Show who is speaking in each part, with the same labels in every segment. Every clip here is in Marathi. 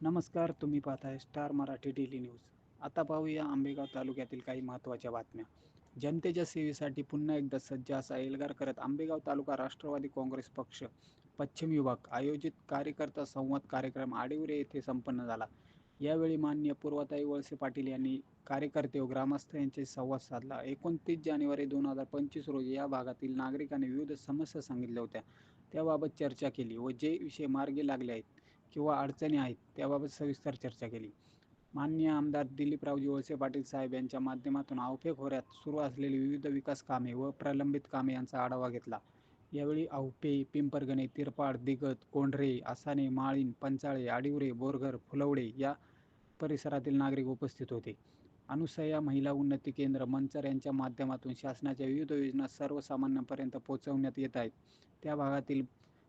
Speaker 1: नमस्कार तुम्ही पाहताय स्टार मराठी डेली न्यूज. आता पाहूया आंबेगाव तालुक्यातील काही महत्त्वाच्या बातम्या. जनतेच्या सेवेसाठी पुन्हा एकदा सज्ज असा एल्गार करत आंबेगाव तालुका राष्ट्रवादी काँग्रेस पक्ष पश्चिम विभाग आयोजित कार्यकर्ता संवाद कार्यक्रम आडिवरे येथे संपन्न झाला. यावेळी मान्य पूर्वताई वळसे पाटील यांनी कार्यकर्ते व ग्रामस्थ यांचे संवाद साधला. एकोणतीस जानेवारी दोन हजार पंचवीस रोजी या भागातील नागरिकांनी विविध समस्या सांगितल्या होत्या. त्याबाबत चर्चा केली व जे विषय मार्गी लागले आहेत किंवा अडचणी आहेत त्याबाबत सविस्तर चर्चा केली. माननीय आमदार दिलीपरावजी वळसे पाटील साहेब यांच्या माध्यमातून आवफे खोऱ्यात सुरू असलेली विविध विकास कामे व प्रलंबित कामे यांचा आढावा घेतला. यावेळी आवपे पिंपरगणे तिरपाड दिगत कोंढरे आसाने माळीन पंचाळे आडिवरे बोरघर फुलवडे या परिसरातील नागरिक उपस्थित होते. अनुसया महिला उन्नती केंद्र मंचर यांच्या माध्यमातून शासनाच्या विविध योजना सर्वसामान्यांपर्यंत पोहोचवण्यात येत आहेत. त्या भागातील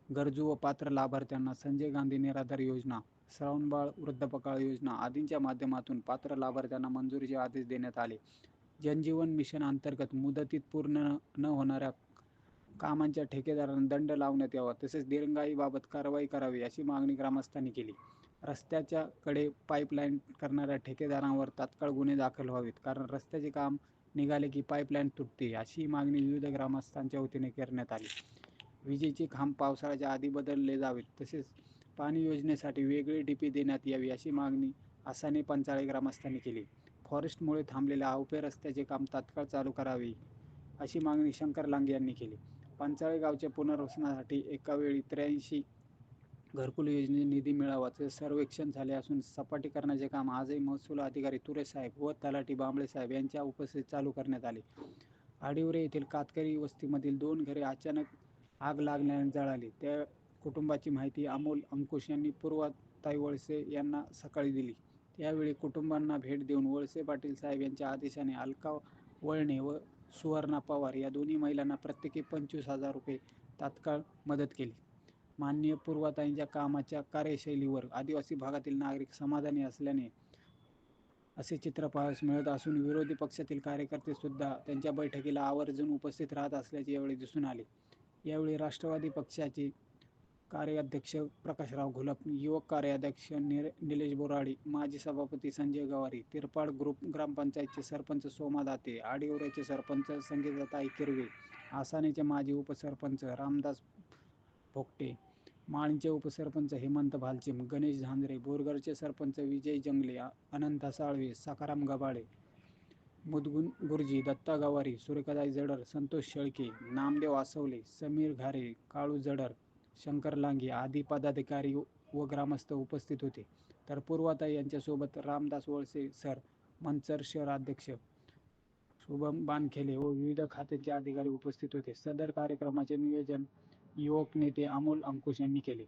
Speaker 1: गरजू व पात्र लाभार्थ्यांना संजय गांधी निराधार योजना श्रावणबाळ वृद्धपकाळ योजना आदींच्या माध्यमातून पात्र लाभार्थ्यांना मंजुरीचे आदेश देण्यात आले. जनजीवन मिशन अंतर्गत मुदतीत पूर्ण न होणाऱ्या कामांच्या ठेकेदारांना दंड लावण्यात यावा तसेच दिरंगाईबाबत कारवाई करावी अशी मागणी ग्रामस्थांनी केली. रस्त्याच्या कडे पाईपलाईन करणाऱ्या ठेकेदारांवर तात्काळ गुन्हे दाखल व्हावेत कारण रस्त्याचे काम निघाले की पाईपलाईन तुटते अशी मागणी विविध ग्रामस्थांच्या वतीने करण्यात आली. विजेचे खांब पावसाळ्याच्या आधी बदलले जावेत. तसेच पाणी योजनेसाठी वेगळी डीपी देण्यात यावी अशी मागणी आसाने पंचाळे ग्रामस्थांनी केली. फॉरेस्टमुळे थांबलेल्या आवपे रस्त्याचे काम तात्काळ चालू करावे अशी मागणी शंकर लांगे यांनी केली. पंचाळे गावच्या पुनर्वसनासाठी एकावेळी त्र्याऐंशी घरकुल योजने निधी मिळावाचे सर्वेक्षण झाले असून सपाटीकरणाचे काम आजही महसूल अधिकारी तुरे साहेब व तलाठी बांबळे साहेब यांच्या उपस्थितीत चालू करण्यात आले. आडिवरे येथील कातकरी वस्तीमधील दोन घरे अचानक आग लागल्याने जळाली त्या कुटुंबाची माहिती अमोल अंकुश यांनी पूर्वाताई वळसे यांना सकाळी दिली. त्यावेळी कुटुंबांना भेट देऊन वळसे पाटील साहेब यांच्या आदेशाने अलका वळणे व सुवर्णा पवार या दोन्ही महिलांना प्रत्येकी पंचवीस हजार रुपये तात्काळ मदत केली. माननीय पूर्वाताईंच्या कामाच्या कार्यशैलीवर आदिवासी भागातील नागरिक समाधानी असल्याने असे चित्र पाहायला मिळत असून विरोधी पक्षातील कार्यकर्ते सुद्धा त्यांच्या बैठकीला आवर्जून उपस्थित राहत असल्याचे यावेळी दिसून आले. यावेळी राष्ट्रवादी पक्षाचे कार्याध्यक्ष प्रकाशराव घुलप युवक कार्याध्यक्ष निर निलेश बोराडी माजी सभापती संजय गवारी तिरपाड ग्रुप ग्रामपंचायतचे सरपंच सोमा दाते आडिवऱ्याचे सरपंच संगीताताई किरवे आसानेचे माजी उपसरपंच रामदास भोगटे माळींचे उपसरपंच हेमंत भालचिम गणेश झांजरे बोरगरचे सरपंच विजय जंगले अनंत साळवे सखाराम गबाळे मुदगुन गुरुजी दत्ता गवारी सूर्यकादाई जडर संतोष शेळके नामदेव आसवले समीर घारे काळू जडर शंकर लांगे आदी पदाधिकारी व ग्रामस्थ उपस्थित होते. तर पूर्वाताई यांच्यासोबत रामदास वळसे सर मंचर शहराध्यक्ष शुभम बानखेले व विविध खात्याचे अधिकारी उपस्थित होते. सदर कार्यक्रमाचे नियोजन युवक नेते अमोल अंकुश यांनी केले.